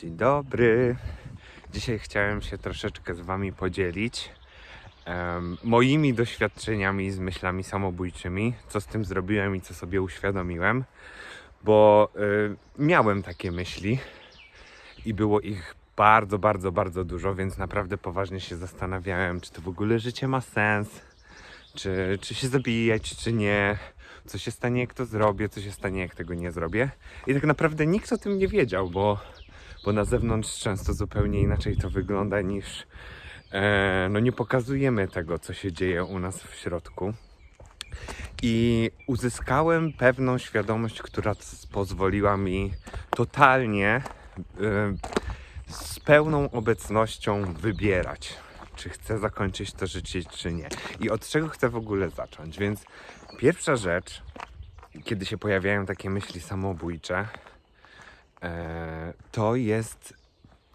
Dzień dobry. Dzisiaj chciałem się troszeczkę z Wami podzielić em, moimi doświadczeniami z myślami samobójczymi, co z tym zrobiłem i co sobie uświadomiłem, bo y, miałem takie myśli i było ich bardzo, bardzo, bardzo dużo, więc naprawdę poważnie się zastanawiałem, czy to w ogóle życie ma sens, czy, czy się zabijać, czy nie, co się stanie, jak to zrobię, co się stanie, jak tego nie zrobię. I tak naprawdę nikt o tym nie wiedział, bo bo na zewnątrz często zupełnie inaczej to wygląda niż e, no nie pokazujemy tego, co się dzieje u nas w środku. I uzyskałem pewną świadomość, która pozwoliła mi totalnie e, z pełną obecnością wybierać, czy chcę zakończyć to życie, czy nie. I od czego chcę w ogóle zacząć. Więc pierwsza rzecz, kiedy się pojawiają takie myśli samobójcze, to jest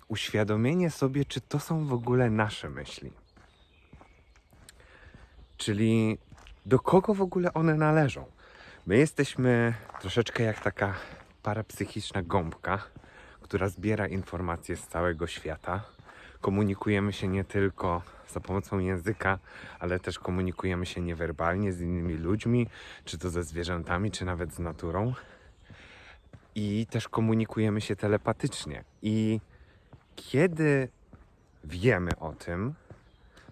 uświadomienie sobie, czy to są w ogóle nasze myśli. Czyli do kogo w ogóle one należą. My jesteśmy troszeczkę jak taka parapsychiczna gąbka, która zbiera informacje z całego świata. Komunikujemy się nie tylko za pomocą języka, ale też komunikujemy się niewerbalnie z innymi ludźmi, czy to ze zwierzętami, czy nawet z naturą i też komunikujemy się telepatycznie. I kiedy wiemy o tym,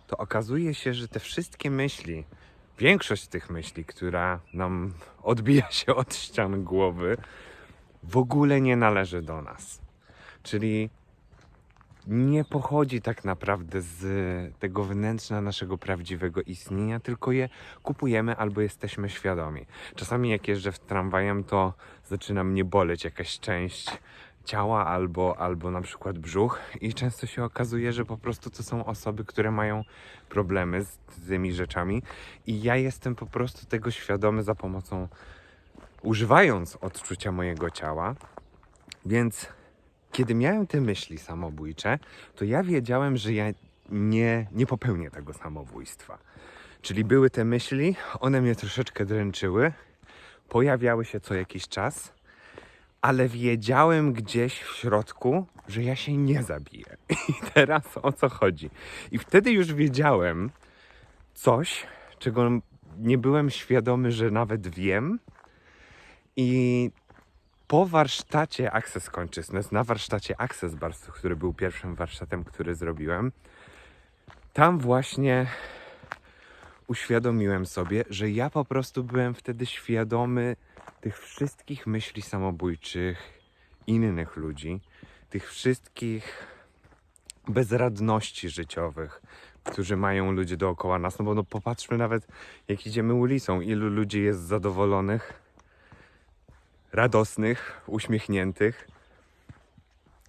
to okazuje się, że te wszystkie myśli, większość tych myśli, która nam odbija się od ścian głowy, w ogóle nie należy do nas. Czyli nie pochodzi tak naprawdę z tego wnętrza naszego prawdziwego istnienia, tylko je kupujemy albo jesteśmy świadomi. Czasami jak jeżdżę w tramwajem, to zaczyna mnie boleć jakaś część ciała albo, albo na przykład brzuch i często się okazuje, że po prostu to są osoby, które mają problemy z tymi rzeczami i ja jestem po prostu tego świadomy za pomocą używając odczucia mojego ciała, więc kiedy miałem te myśli samobójcze, to ja wiedziałem, że ja nie, nie popełnię tego samobójstwa. Czyli były te myśli, one mnie troszeczkę dręczyły, pojawiały się co jakiś czas, ale wiedziałem gdzieś w środku, że ja się nie zabiję. I teraz o co chodzi? I wtedy już wiedziałem coś, czego nie byłem świadomy, że nawet wiem. I po warsztacie Access Consciousness, na warsztacie Access Bars, który był pierwszym warsztatem, który zrobiłem, tam właśnie uświadomiłem sobie, że ja po prostu byłem wtedy świadomy tych wszystkich myśli samobójczych innych ludzi, tych wszystkich bezradności życiowych, którzy mają ludzie dookoła nas. No bo no popatrzmy nawet, jak idziemy ulicą, ilu ludzi jest zadowolonych, radosnych, uśmiechniętych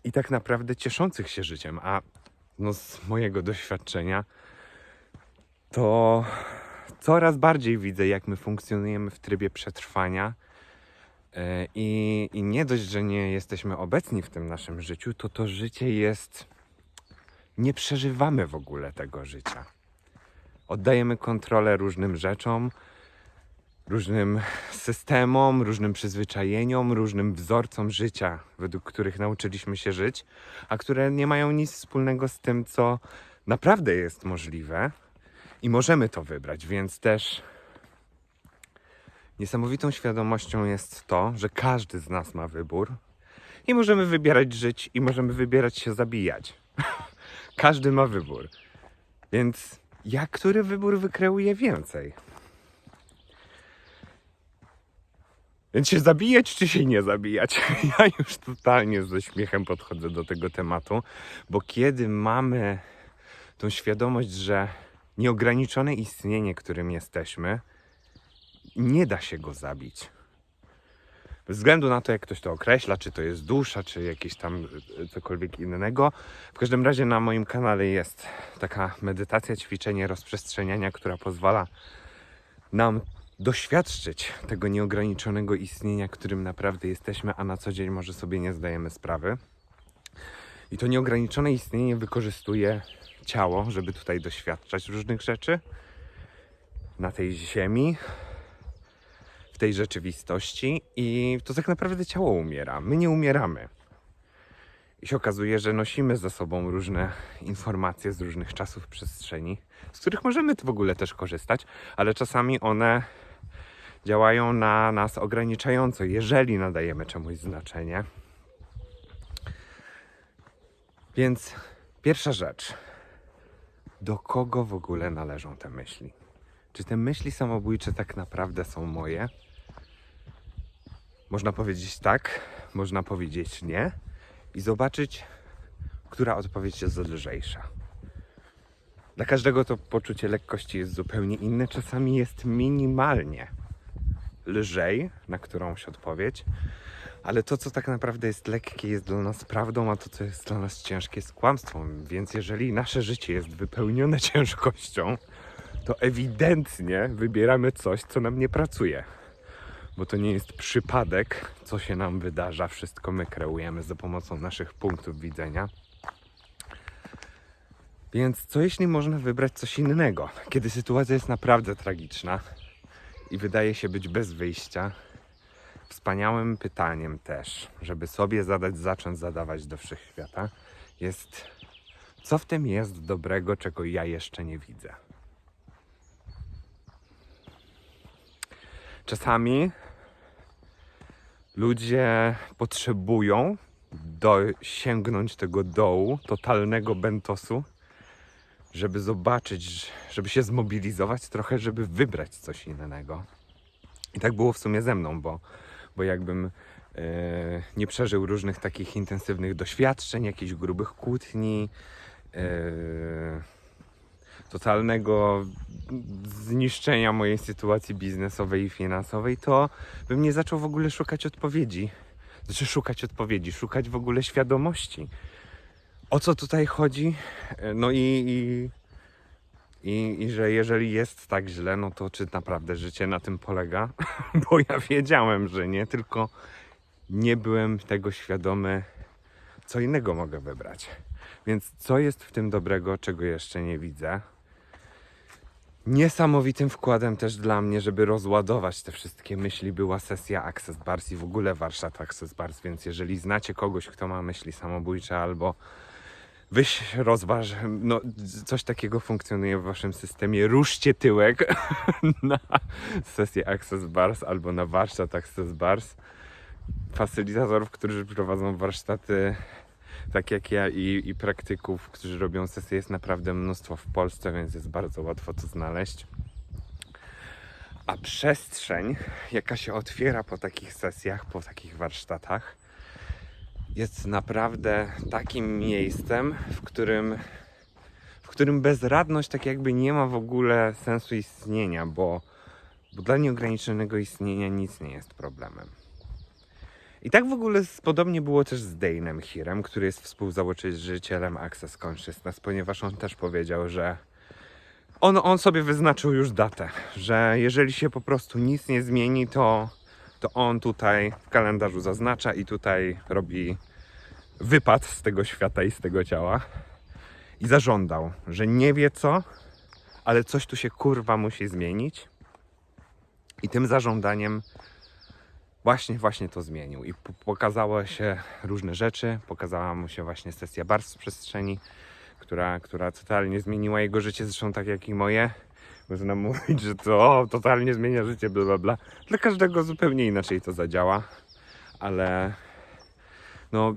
i tak naprawdę cieszących się życiem. A no z mojego doświadczenia to coraz bardziej widzę, jak my funkcjonujemy w trybie przetrwania. E, I, I nie dość, że nie jesteśmy obecni w tym naszym życiu, to to życie jest. Nie przeżywamy w ogóle tego życia. Oddajemy kontrolę różnym rzeczom, różnym systemom, różnym przyzwyczajeniom, różnym wzorcom życia, według których nauczyliśmy się żyć, a które nie mają nic wspólnego z tym, co naprawdę jest możliwe i możemy to wybrać, więc też niesamowitą świadomością jest to, że każdy z nas ma wybór i możemy wybierać żyć i możemy wybierać się zabijać. każdy ma wybór. Więc jak który wybór wykreuje więcej? Więc się zabijać, czy się nie zabijać? Ja już totalnie ze śmiechem podchodzę do tego tematu, bo kiedy mamy tą świadomość, że nieograniczone istnienie, którym jesteśmy, nie da się go zabić. Bez względu na to, jak ktoś to określa, czy to jest dusza, czy jakieś tam e, cokolwiek innego. W każdym razie na moim kanale jest taka medytacja, ćwiczenie rozprzestrzeniania, która pozwala nam doświadczyć tego nieograniczonego istnienia, którym naprawdę jesteśmy, a na co dzień może sobie nie zdajemy sprawy. I to nieograniczone istnienie wykorzystuje ciało, żeby tutaj doświadczać różnych rzeczy na tej ziemi, w tej rzeczywistości i to tak naprawdę ciało umiera. My nie umieramy. I się okazuje, że nosimy ze sobą różne informacje z różnych czasów przestrzeni, z których możemy w ogóle też korzystać, ale czasami one działają na nas ograniczająco, jeżeli nadajemy czemuś znaczenie. Więc pierwsza rzecz. Do kogo w ogóle należą te myśli? Czy te myśli samobójcze tak naprawdę są moje? Można powiedzieć tak, można powiedzieć nie i zobaczyć, która odpowiedź jest lżejsza. Dla każdego to poczucie lekkości jest zupełnie inne. Czasami jest minimalnie lżej na którąś odpowiedź, ale to, co tak naprawdę jest lekkie, jest dla nas prawdą, a to, co jest dla nas ciężkie, jest kłamstwem. Więc jeżeli nasze życie jest wypełnione ciężkością, to ewidentnie wybieramy coś, co nam nie pracuje. Bo to nie jest przypadek, co się nam wydarza, wszystko my kreujemy za pomocą naszych punktów widzenia. Więc co jeśli można wybrać coś innego, kiedy sytuacja jest naprawdę tragiczna i wydaje się być bez wyjścia? Wspaniałym pytaniem też, żeby sobie zadać, zacząć zadawać do wszechświata, jest co w tym jest dobrego, czego ja jeszcze nie widzę. Czasami ludzie potrzebują dosięgnąć tego dołu, totalnego bentosu, żeby zobaczyć, żeby się zmobilizować trochę, żeby wybrać coś innego. I tak było w sumie ze mną, bo, bo jakbym e, nie przeżył różnych takich intensywnych doświadczeń, jakichś grubych kłótni, e, totalnego zniszczenia mojej sytuacji biznesowej i finansowej, to bym nie zaczął w ogóle szukać odpowiedzi. Znaczy szukać odpowiedzi, szukać w ogóle świadomości. O co tutaj chodzi? E, No i, i, i, i że jeżeli jest tak źle, no to czy naprawdę życie na tym polega? Bo ja wiedziałem, że nie, tylko nie byłem tego świadomy, co innego mogę wybrać. Więc co jest w tym dobrego, czego jeszcze nie widzę? Niesamowitym wkładem też dla mnie, żeby rozładować te wszystkie myśli, była sesja Access Bars i w ogóle warsztat Access Bars. Więc jeżeli znacie kogoś, kto ma myśli samobójcze albo wyś rozważ, no coś takiego funkcjonuje w waszym systemie, ruszcie tyłek na sesję Access Bars albo na warsztat Access Bars. Facylitatorów, którzy prowadzą warsztaty tak jak ja i, i praktyków, którzy robią sesje, jest naprawdę mnóstwo w Polsce, więc jest bardzo łatwo to znaleźć. A przestrzeń, jaka się otwiera po takich sesjach, po takich warsztatach, jest naprawdę takim miejscem, w którym, w którym bezradność tak jakby nie ma w ogóle sensu istnienia, bo, bo dla nieograniczonego istnienia nic nie jest problemem. I tak w ogóle podobnie było też z Dane'em Hirem, który jest współzałożycielem Access Consciousness, ponieważ on też powiedział, że on, on sobie wyznaczył już datę, że jeżeli się po prostu nic nie zmieni, to, to on tutaj w kalendarzu zaznacza i tutaj robi wypad z tego świata i z tego ciała. I zażądał, że nie wie co, ale coś tu się kurwa musi zmienić. I tym zażądaniem właśnie, właśnie to zmienił. I po- pokazało się różne rzeczy. Pokazała mu się właśnie sesja barw w przestrzeni, która, która totalnie zmieniła jego życie, zresztą tak jak i moje. Można mówić, że to totalnie zmienia życie, bla bla bla. Dla każdego zupełnie inaczej to zadziała, ale no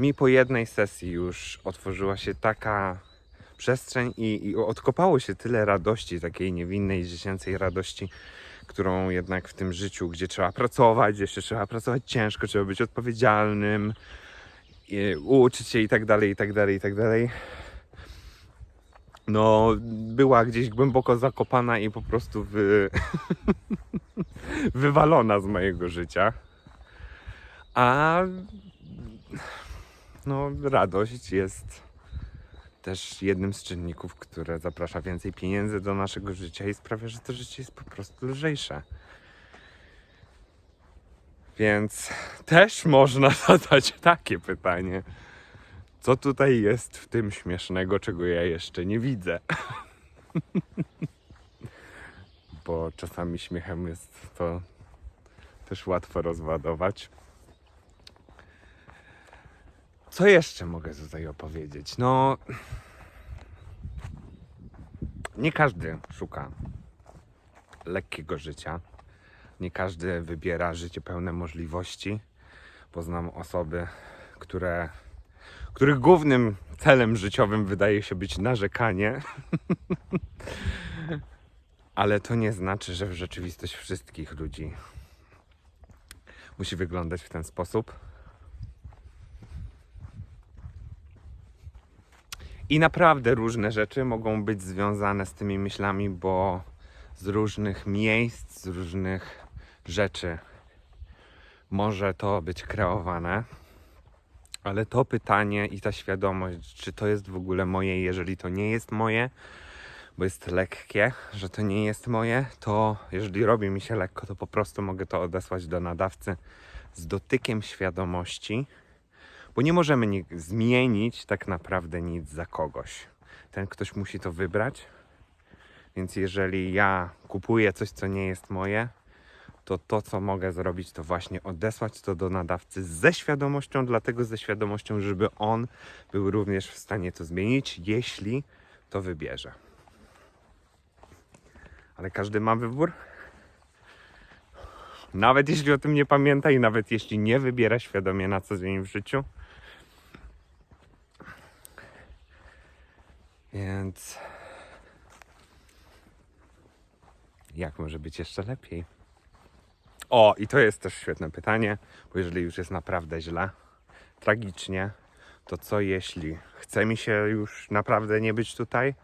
mi po jednej sesji już otworzyła się taka przestrzeń i, i odkopało się tyle radości, takiej niewinnej, dziecięcej radości, którą jednak w tym życiu, gdzie trzeba pracować, jeszcze trzeba pracować ciężko, trzeba być odpowiedzialnym, uczyć się i tak dalej, i tak dalej, i tak dalej. No, była gdzieś głęboko zakopana i po prostu wy... wywalona z mojego życia. A no, radość jest też jednym z czynników, które zaprasza więcej pieniędzy do naszego życia i sprawia, że to życie jest po prostu lżejsze. Więc też można zadać takie pytanie. Co tutaj jest w tym śmiesznego, czego ja jeszcze nie widzę? Bo czasami śmiechem jest to też łatwo rozładować. Co jeszcze mogę tutaj opowiedzieć? No. Nie każdy szuka lekkiego życia. Nie każdy wybiera życie pełne możliwości. Poznam osoby, które, których głównym celem życiowym wydaje się być narzekanie. Ale to nie znaczy, że rzeczywistość wszystkich ludzi musi wyglądać w ten sposób. I naprawdę różne rzeczy mogą być związane z tymi myślami, bo z różnych miejsc, z różnych rzeczy może to być kreowane. Ale to pytanie i ta świadomość, czy to jest w ogóle moje, jeżeli to nie jest moje, bo jest lekkie, że to nie jest moje, to jeżeli robi mi się lekko, to po prostu mogę to odesłać do nadawcy z dotykiem świadomości, bo nie możemy ni- zmienić tak naprawdę nic za kogoś. Ten ktoś musi to wybrać. Więc jeżeli ja kupuję coś, co nie jest moje, to to, co mogę zrobić, to właśnie odesłać to do nadawcy ze świadomością, dlatego ze świadomością, żeby on był również w stanie to zmienić, jeśli to wybierze. Ale każdy ma wybór. Nawet jeśli o tym nie pamięta i nawet jeśli nie wybiera świadomie na co dzień w życiu. Więc jak może być jeszcze lepiej? O, i to jest też świetne pytanie, bo jeżeli już jest naprawdę źle, tragicznie, to co jeśli chce mi się już naprawdę nie być tutaj?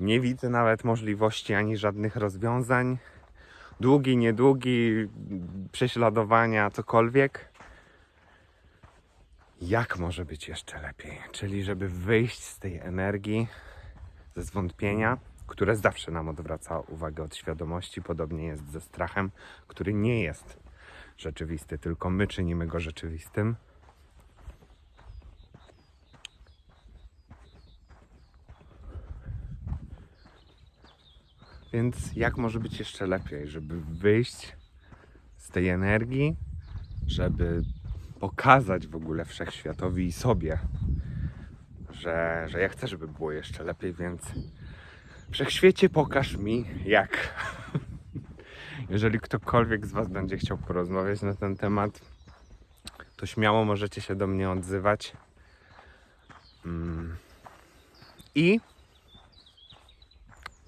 Nie widzę nawet możliwości ani żadnych rozwiązań. Długi, niedługi, prześladowania, cokolwiek. Jak może być jeszcze lepiej? Czyli, żeby wyjść z tej energii, ze zwątpienia, które zawsze nam odwraca uwagę od świadomości. Podobnie jest ze strachem, który nie jest rzeczywisty, tylko my czynimy go rzeczywistym. Więc jak może być jeszcze lepiej, żeby wyjść z tej energii, żeby pokazać w ogóle wszechświatowi i sobie, że, że ja chcę, żeby było jeszcze lepiej, więc wszechświecie pokaż mi jak. Jeżeli ktokolwiek z Was będzie chciał porozmawiać na ten temat, to śmiało możecie się do mnie odzywać. Mm. I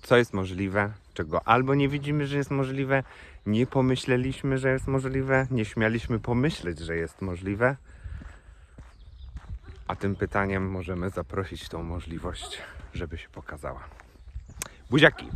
co jest możliwe, czego albo nie widzimy, że jest możliwe, nie pomyśleliśmy, że jest możliwe, nie śmialiśmy pomyśleć, że jest możliwe. A tym pytaniem możemy zaprosić tą możliwość, żeby się pokazała. Bujaqui.